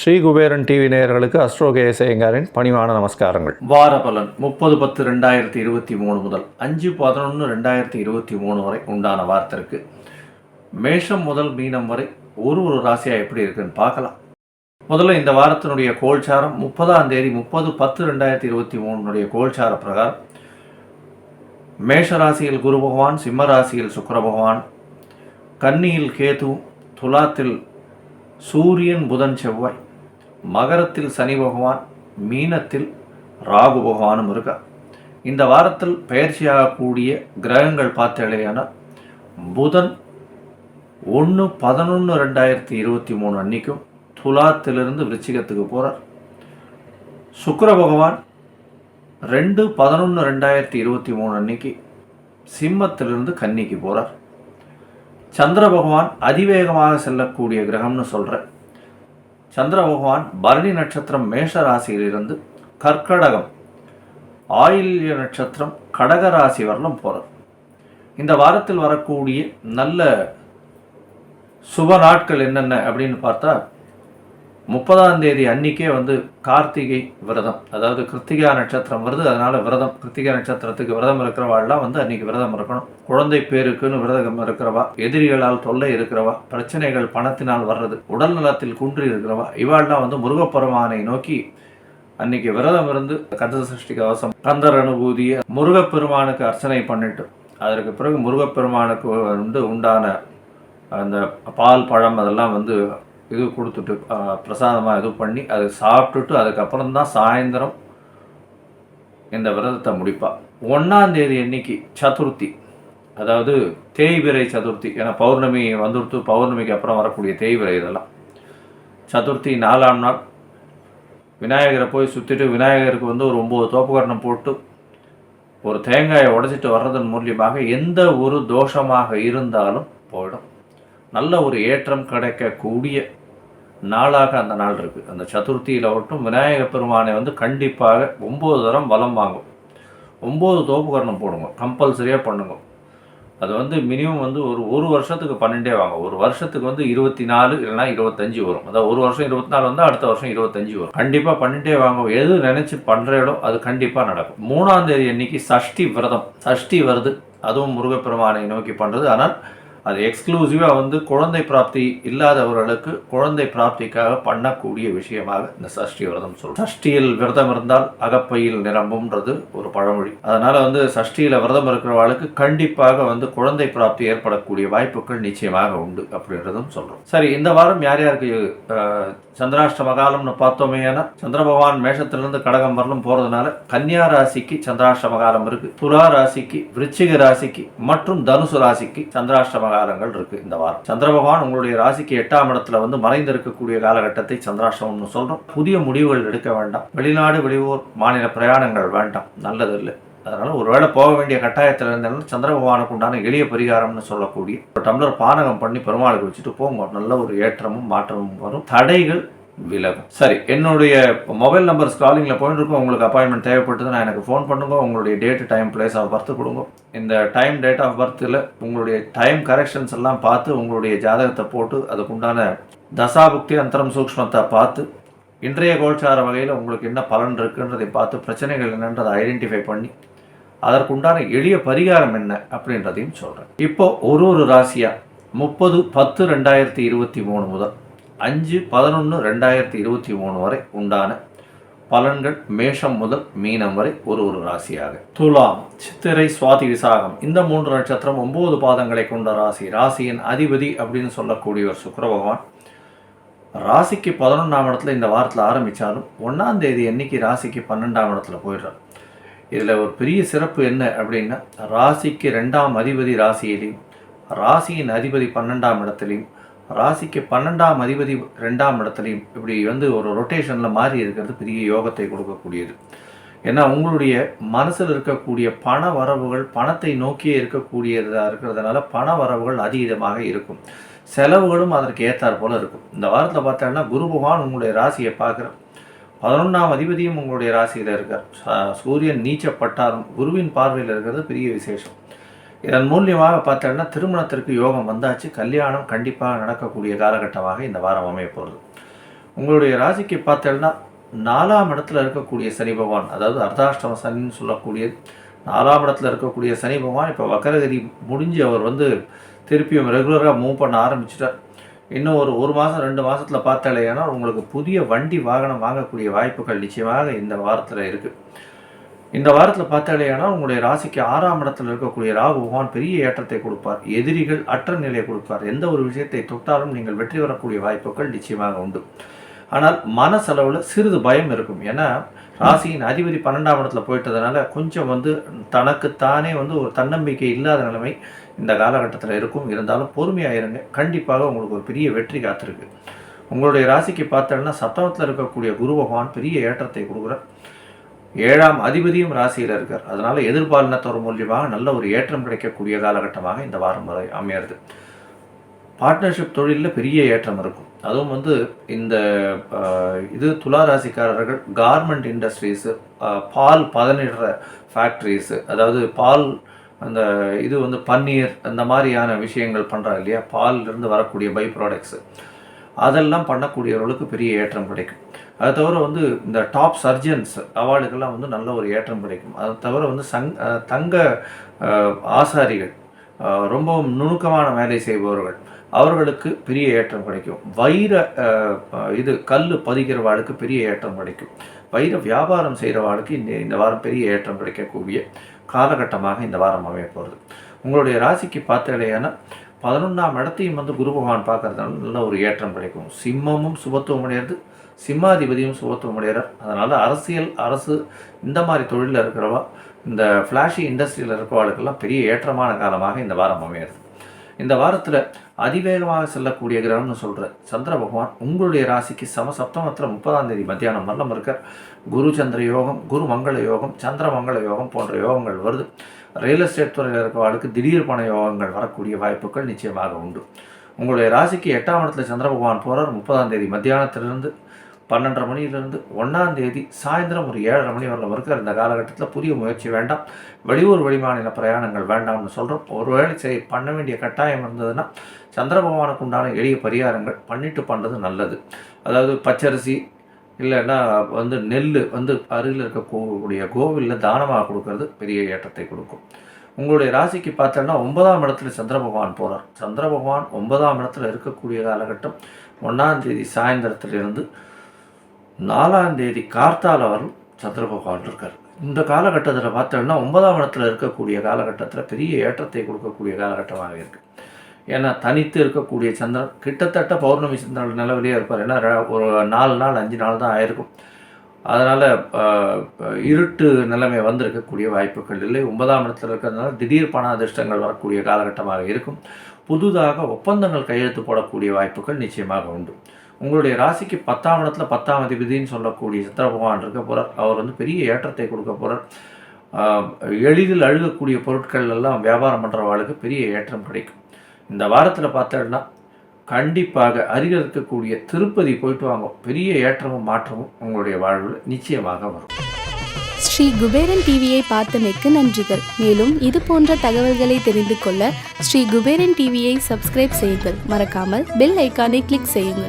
Sri Kuberan TV நேயர்களுக்கு astro கேசயங்காரின் பணிவான நமஸ்காரங்கள். வார பலன் முப்பது பத்து ரெண்டாயிரத்தி இருபத்தி மூணு முதல் அஞ்சு பதினொன்று ரெண்டாயிரத்தி இருபத்தி மூணு வரை உண்டான வாரத்திற்கு மேஷம் முதல் மீனம் வரை ஒரு ஒரு ராசியாக எப்படி இருக்குன்னு பார்க்கலாம். முதல்ல இந்த வாரத்தினுடைய கோல்சாரம் முப்பதாம் தேதி முப்பது பத்து ரெண்டாயிரத்தி இருபத்தி மூணுடைய கோல்சார பிரகாரம். மேஷராசியில் குரு பகவான் சிம்மராசியில் சுக்கர பகவான் கன்னியில் கேது துலாத்தில் சூரியன் புதன் செவ்வாய் மகரத்தில் சனி பகவான் மீனத்தில் ராகு பகவானும் இருக்கா. இந்த வாரத்தில் பயிற்சியாகக்கூடிய கிரகங்கள் பார்த்தேலையான புதன் ஒன்று பதினொன்று ரெண்டாயிரத்தி இருபத்தி மூணு அன்னைக்கும் துலாத்திலிருந்து விருச்சிகத்துக்கு போகிறார் சுக்கர பகவான் ரெண்டு பதினொன்று ரெண்டாயிரத்தி இருபத்தி மூணு அன்னைக்கு சிம்மத்திலிருந்து கன்னிக்கு போகிறார் சந்திர பகவான் அதிவேகமாக செல்லக்கூடிய கிரகம்னு சொல்கிறேன் சந்திர பகவான் பரணி நட்சத்திரம் மேஷ ராசியிலிருந்து கர்க்கடகம் ஆயில்ய நட்சத்திரம் கடக ராசி வரலும் போகிறார் இந்த வாரத்தில் வரக்கூடிய நல்ல சுப நாட்கள் என்னென்ன அப்படின்னு பார்த்தா முப்பதாம் தேதி அன்னிக்கே வந்து கார்த்திகை விரதம் அதாவது கிருத்திகா நட்சத்திரம் வருது அதனால விரதம் கிருத்திகா நட்சத்திரத்துக்கு விரதம் இருக்கிறவாள்லாம் வந்து அன்னைக்கு விரதம் இருக்கணும். குழந்தை பேருக்குன்னு விரதம் இருக்கிறவா எதிரிகளால் தொல்லை இருக்கிறவா பிரச்சனைகள் பணத்தினால் வர்றது உடல் நலத்தில் குன்றி இருக்கிறவா இவாள்லாம் வந்து முருகப்பெருமானை நோக்கி அன்னைக்கு விரதம் இருந்து கந்த சஷ்டி கவசம் கந்தர் அனுபூதியை முருகப்பெருமானுக்கு அர்ச்சனை பண்ணிட்டு அதற்கு பிறகு முருகப்பெருமானுக்கு வந்து உண்டான அந்த பால் பழம் அதெல்லாம் வந்து இது கொடுத்துட்டு பிரசாதமாக இது பண்ணி அதை சாப்பிட்டுட்டு அதுக்கப்புறம் தான் சாயந்தரம் இந்த விரதத்தை முடிப்பாள் ஒன்றாந்தேதி அன்னைக்கு சதுர்த்தி. அதாவது தேய்பிரை சதுர்த்தி. ஏன்னா பௌர்ணமி வந்துடுத்து பௌர்ணமிக்கு அப்புறம் வரக்கூடிய தேய்பிரை இதெல்லாம். சதுர்த்தி நாலாம் நாள். விநாயகரை போய் சுற்றிட்டு விநாயகருக்கு வந்து ஒரு ஒம்பது தோப்புக்கரணம் போட்டு ஒரு தேங்காயை உடைச்சிட்டு வர்றதன் மூலியமாக எந்த ஒரு தோஷமாக இருந்தாலும் போயிடும். நல்ல ஒரு ஏற்றம் கிடைக்கக்கூடிய நாளாக அந்த நாள் இருக்குது அந்த சதுர்த்தியில் மட்டும் விநாயக பெருமானை வந்து கண்டிப்பாக ஒம்பது தரம் வலம் வாங்கும். ஒம்பது தோப்புக்கரணம் போடுங்க. கம்பல்சரியாக பண்ணுங்க. அது வந்து மினிமம் வந்து ஒரு ஒரு வருஷத்துக்கு பன்னெண்டே வாங்க ஒரு வருஷத்துக்கு வந்து இருபத்தி நாலு இல்லைனா இருபத்தஞ்சி வரும். அதாவது ஒரு வருஷம் இருபத்தி நாலு வந்தால் அடுத்த வருஷம் இருபத்தஞ்சி வரும். கண்டிப்பாக பன்னெண்டே வாங்க எது நினச்சி பண்ணுறீங்களோ அது கண்டிப்பாக நடக்கும். மூணாம் தேதி அன்னைக்கு சஷ்டி விரதம். சஷ்டி வருது. அதுவும் முருகப்பெருமானை நோக்கி பண்ணுறது ஆனால் அது எக்ஸ்க்ளூசிவாக வந்து குழந்தை பிராப்தி இல்லாதவர்களுக்கு குழந்தை பிராப்திக்காக பண்ணக்கூடிய விஷயமாக இந்த சஷ்டி விரதம் சொல்லும் சஷ்டியில் விரதம் இருந்தால் அகப்பையில் நிரம்பும்ன்றது ஒரு பழமொழி. அதனால வந்து சஷ்டியில் விரதம் இருக்கிறவர்களுக்கு கண்டிப்பாக வந்து குழந்தை பிராப்தி ஏற்படக்கூடிய வாய்ப்புகள் நிச்சயமாக உண்டு அப்படின்றதும் சொல்றோம். சரி இந்த வாரம் யார் யாருக்கு சந்திராஷ்டம காலம்னு பார்த்தோமே சந்திர பகவான் மேஷத்திலிருந்து கடகம் வரலும் போறதுனால கன்னியா ராசிக்கு சந்திராஷ்டம காலம் இருக்கு. துலா ராசிக்கு விருச்சிக ராசிக்கு மற்றும் தனுசு ராசிக்கு சந்திராஷ்டம காலங்கள் இருக்கு இந்த வாரம். சந்திர பகவான் உங்களுடைய ராசிக்கு எட்டாம் இடத்துல வந்து மறைந்திருக்கக்கூடிய காலகட்டத்தை சந்திராஷ்டமம்னு சொல்றோம். புதிய முடிவுகள் எடுக்க வேண்டாம். வெளிநாடு வெளியூர் மாநில பிரயாணங்கள் வேண்டாம். நல்லது இல்லை. அதனால் ஒருவேளை போக வேண்டிய கட்டாயத்தில் இருந்தாலும் சந்திர பகவானுக்கு உண்டான எளிய பரிகாரம்னு சொல்லக்கூடிய ஒரு டம்ளர் பானகம் பண்ணி பெருமாளுக்கு வச்சுட்டு போங்க. நல்ல ஒரு ஏற்றமும் மாற்றமும் வரும். தடைகள் விலகும். சரி என்னுடைய மொபைல் நம்பர் ஸ்க்ராலிங்கில் போயிட்டு இருக்கும். உங்களுக்கு அப்பாயின்மெண்ட் தேவைப்பட்டதுன்னா எனக்கு ஃபோன் பண்ணுங்க. உங்களுடைய date time place of birth கொடுங்க. இந்த டைம் டேட் ஆஃப் பர்த்தில் உங்களுடைய டைம் கரெக்ஷன்ஸ் எல்லாம் பார்த்து உங்களுடைய ஜாதகத்தை போட்டு அதுக்குண்டான தசாபுக்தி அந்தரம் சூக்ஷ்மத்தை பார்த்து இன்றைய கோல்சார வகையில் உங்களுக்கு என்ன பலன் இருக்குன்றதை பார்த்து பிரச்சனைகள் என்னன்றதை ஐடென்டிஃபை பண்ணி அதற்குண்டான எளிய பரிகாரம் என்ன அப்படின்றதையும் சொல்கிறேன் இப்போ ஒரு ஒரு ராசியாக முப்பது பத்து ரெண்டாயிரத்தி இருபத்தி மூணு முதல். அஞ்சு பதினொன்று ரெண்டாயிரத்தி இருபத்தி மூணு வரை உண்டான பலன்கள் மேஷம் முதல் மீனம் வரை ஒரு ஒரு ராசியாக. துலாம் சித்திரை சுவாதி விசாகம். இந்த மூன்று நட்சத்திரம் ஒன்பது பாதங்களை கொண்ட ராசி. ராசியின் அதிபதி அப்படின்னு சொல்லக்கூடியவர் சுக்கர பகவான். ராசிக்கு பதினொன்றாம் இடத்துல இந்த வாரத்தில் ஆரம்பித்தாலும் ஒன்றாம் தேதி அன்னைக்கு ராசிக்கு பன்னெண்டாம் இடத்துல போயிடுறார். இதில் ஒரு பெரிய சிறப்பு என்ன அப்படின்னா ராசிக்கு ரெண்டாம் அதிபதி ராசியிலையும் ராசியின் அதிபதி பன்னெண்டாம் இடத்துலையும் ராசிக்கு பன்னெண்டாம் அதிபதி ரெண்டாம் இடத்துலையும் இப்படி வந்து ஒரு ரொட்டேஷனில் மாறி இருக்கிறது பெரிய யோகத்தை கொடுக்கக்கூடியது. ஏன்னா உங்களுடைய மனசில் இருக்கக்கூடிய பண வரவுகள் பணத்தை நோக்கியே இருக்கக்கூடியதாக இருக்கிறதுனால பண வரவுகள் அதீதமாக இருக்கும். செலவுகளும் அதற்கு ஏற்றார் போல இருக்கும். இந்த வாரத்தில் பார்த்தோம்னா குரு பகவான் உங்களுடைய ராசியை பார்க்குற பதினொன்றாம் அதிபதியும் உங்களுடைய ராசியில் இருக்கார். சூரியன் நீச்சப்பட்டாலும் குருவின் பார்வையில் இருக்கிறது பெரிய விசேஷம். இதன் மூலியமாக பார்த்தோன்னா திருமணத்திற்கு யோகம் வந்தாச்சு. கல்யாணம் கண்டிப்பாக நடக்கக்கூடிய காலகட்டமாக இந்த வாரம் அமைய போகிறது உங்களுடைய ராசிக்கு பார்த்தோன்னா நாலாம் இடத்துல இருக்கக்கூடிய சனி பகவான் அதாவது அர்த்தாஷ்டம சனின்னு சொல்லக்கூடிய நாலாம் இடத்துல இருக்கக்கூடிய சனி பகவான் இப்போ வக்கரகிரி முடிஞ்சு அவர் வந்து திருப்பியும் ரெகுலராக மூவ் பண்ண ஆரம்பிச்சிட்டார். இன்னும் ஒரு ஒரு மாதம் ரெண்டு மாதத்தில் பார்த்தாலேனா உங்களுக்கு புதிய வண்டி வாகனம் வாங்கக்கூடிய வாய்ப்புகள் நிச்சயமாக இந்த வாரத்தில் இருக்குது இந்த வாரத்தில் பார்த்தாலேனா உங்களுடைய ராசிக்கு ஆறாம் இடத்துல இருக்கக்கூடிய ராகு பகவான் பெரிய ஏற்றத்தை கொடுப்பார். எதிரிகள் அற்ற நிலையை கொடுப்பார். எந்த ஒரு விஷயத்தை தொட்டாலும் நீங்கள் வெற்றி வரக்கூடிய வாய்ப்புகள் நிச்சயமாக உண்டு. ஆனால் மனசளவில் சிறிது பயம் இருக்கும். ஏன்னா ராசியின் அதிபதி பன்னெண்டாம் இடத்துல போயிட்டதுனால கொஞ்சம் வந்து தனக்குத்தானே வந்து ஒரு தன்னம்பிக்கை இல்லாத நிலைமை இந்த காலகட்டத்தில் இருக்கும். இருந்தாலும் பொறுமையாக இருங்க. கண்டிப்பாக உங்களுக்கு ஒரு பெரிய வெற்றி காத்திருக்கு. உங்களுடைய ராசிக்கு பார்த்தோன்னா சப்தமத்தில் இருக்கக்கூடிய குரு பகவான் பெரிய ஏற்றத்தை கொடுக்குறார். ஏழாம் அதிபதியும் ராசியில் இருக்கார். அதனால எதிர்பாலினத்தோர் மூலியமாக நல்ல ஒரு ஏற்றம் கிடைக்கக்கூடிய காலகட்டமாக இந்த வாரம் வரை அமையிறது. பார்ட்னர்ஷிப் தொழிலில் பெரிய ஏற்றம் இருக்கும். அதுவும் வந்து இந்த இது துலா ராசிக்காரர்கள் கார்மெண்ட் இண்டஸ்ட்ரீஸு பால் பதனிடுற ஃபேக்ட்ரிஸு அதாவது பால் அந்த இது வந்து பன்னீர் அந்த மாதிரியான விஷயங்கள் பண்ணுறாங்க இல்லையா? பால்லேருந்து வரக்கூடிய பை ப்ராடக்ட்ஸு அதெல்லாம் பண்ணக்கூடியவர்களுக்கு பெரிய ஏற்றம் கிடைக்கும். அது தவிர வந்து இந்த டாப் சர்ஜன்ஸ் அவார்டுக்கெல்லாம் வந்து நல்ல ஒரு ஏற்றம் கிடைக்கும். அது தவிர வந்து சங் தங்க ஆசாரிகள் ரொம்பவும் நுணுக்கமான வேலை செய்பவர்கள் அவர்களுக்கு பெரிய ஏற்றம் கிடைக்கும். வைர இது கல் பதிக்கிறவாளுக்கு பெரிய ஏற்றம் கிடைக்கும். வைர வியாபாரம் செய்கிறவாளுக்கு இந்த இந்த வாரம் பெரிய ஏற்றம் கிடைக்கக்கூடிய காலகட்டமாக இந்த வாரம் அமைய போகிறது உங்களுடைய ராசிக்கு பார்த்தடையான பதினொன்றாம் இடத்தையும் வந்து குரு பகவான் பார்க்கறதுனால நல்ல ஒரு ஏற்றம் கிடைக்கும். சிம்மமும் சுபத்துவம் அடையிறது சிம்மாதிபதியும் சுபத்துவம் அடைகிறார் அதனால் அரசியல் அரசு இந்த மாதிரி தொழிலில் இருக்கிறவா இந்த ஃப்ளாஷி இண்டஸ்ட்ரியில் இருக்கிறவாளுக்கெல்லாம் பெரிய ஏற்றமான காலமாக இந்த வாரம் அமையிறது. இந்த வாரத்தில் அதிவேகமாக செல்லக்கூடிய கிரகம்னு சொல்கிற சந்திர பகவான் உங்களுடைய ராசிக்கு சம சப்தமத்தில் முப்பதாம் தேதி மத்தியானம் வரலாம் இருக்கார். குரு சந்திர யோகம் குரு மங்கள யோகம் சந்திர மங்கள யோகம் போன்ற யோகங்கள் வருது. ரியல் எஸ்டேட் துறையில் இருக்கிறவர்களுக்கு திடீர் பண யோகங்கள் வரக்கூடிய வாய்ப்புகள் நிச்சயமாக உண்டு. உங்களுடைய ராசிக்கு எட்டாம் இடத்துல சந்திர பகவான் போகிறார் முப்பதாம் தேதி மத்தியானத்திலிருந்து பன்னெண்டரை மணியிலிருந்து ஒன்றாம் தேதி சாயந்தரம் ஒரு ஏழரை மணி வரலாம் இருக்கிற இந்த காலகட்டத்தில் புதிய முயற்சி வேண்டாம். வெளியூர் வெளிமாநில பிரயாணங்கள் வேண்டாம்னு சொல்கிறோம் ஒருவேளை சரி பண்ண வேண்டிய கட்டாயம் இருந்ததுன்னா சந்திர பகவானுக்கு உண்டான எளிய பரிகாரங்கள் பண்ணிட்டு பண்ணுறது நல்லது. அதாவது பச்சரிசி இல்லைன்னா வந்து நெல் வந்து அருகில் இருக்கக்கூடிய கோவிலில் தானமாக கொடுக்கறது பெரிய ஏற்றத்தை கொடுக்கும். உங்களுடைய ராசிக்கு பார்த்தோன்னா ஒன்பதாம் இடத்துல சந்திர பகவான் போகிறார் சந்திர பகவான் ஒன்பதாம் இடத்துல இருக்கக்கூடிய காலகட்டம் ஒன்றாம் தேதி சாயந்தரத்திலிருந்து நாலாம் தேதி கார்த்தால வரும் சந்திர பகவான் இருக்கார். இந்த காலகட்டத்தில் பார்த்தோம்னா ஒன்பதாம் இடத்துல இருக்கக்கூடிய காலகட்டத்தில் பெரிய ஏற்றத்தை கொடுக்கக்கூடிய காலகட்டமாக இருக்குது ஏன்னா தனித்து இருக்கக்கூடிய சந்திரன் கிட்டத்தட்ட பௌர்ணமி சந்திரன் நிலவிலேயே இருப்பார். ஏன்னா ர- ஒரு நாலு நாள் அஞ்சு நாள் தான் ஆயிருக்கும். அதனால் இருட்டு நிலைமை வந்திருக்கக்கூடிய வாய்ப்புகள் இல்லை. ஒன்பதாம் இடத்துல இருக்கிறதுனால திடீர் பண அதிர்ஷ்டங்கள் வரக்கூடிய காலகட்டமாக இருக்கும். புதுதாக ஒப்பந்தங்கள் கையெழுத்து போடக்கூடிய வாய்ப்புகள் நிச்சயமாக உண்டு. உங்களுடைய ராசிக்கு பத்தாம் இடத்துல பத்தாம் அதிபதினு சொல்லக்கூடிய சந்திர பகவான் இருக்க போகிறார் அவர் வந்து பெரிய ஏற்றத்தை கொடுக்க போகிறார் எளிதில் அழுகக்கூடிய பொருட்கள் எல்லாம் வியாபாரம் பண்ணுறவாளுக்கு பெரிய ஏற்றம் கிடைக்கும். இந்த வாரத்தில் பார்த்தோம்னா கண்டிப்பாக அருகில் இருக்கக்கூடிய திருப்பதி போயிட்டு வாங்க. பெரிய ஏற்றமும் மாற்றமும் உங்களுடைய வாழ்வில் நிச்சயமாக வரும். ஸ்ரீ குபேரன் டிவியை பார்த்தமைக்கு நன்றிகள். மேலும் இது போன்ற தகவல்களை தெரிந்து கொள்ள ஸ்ரீ குபேரன் டிவியை சப்ஸ்கிரைப் செய்யுங்கள். மறக்காமல் பெல் ஐக்கானை கிளிக் செய்யுங்கள்.